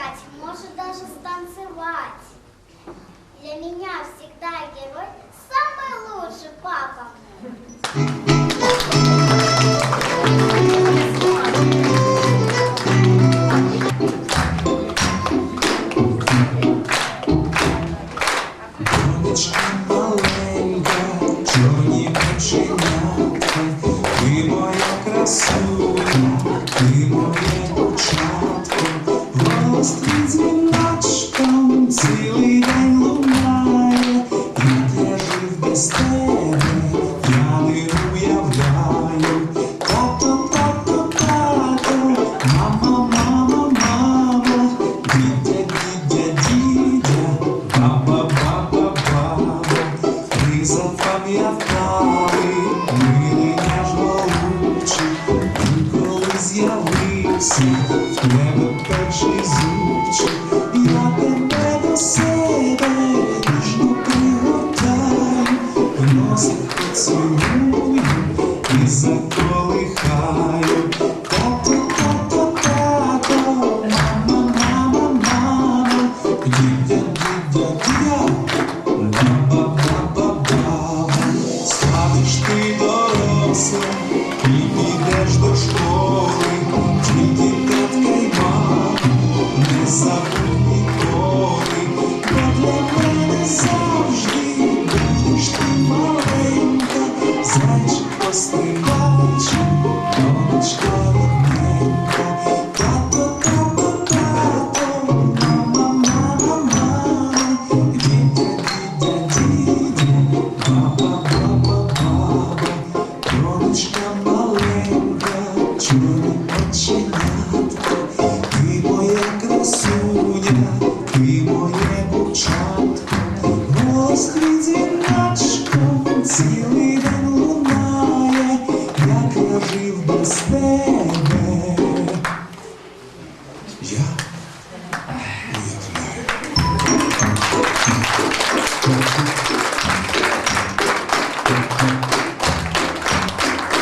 скакать, может даже станцевать. Для меня всегда герой самый лучший папа. Ти моя красуня, ти моє початко, голос твій дзвіночком цілий В тебе перший зубчик, я тебе до себе ніжно пригортаю, носик поцілую і заколихаю. Тато, тато, тато, мама, мама, мама, дідя, не забудь ніколи, бо ти моє дівчатко, голос твій дзвіночком цілий день лунає, як я жив без тебе,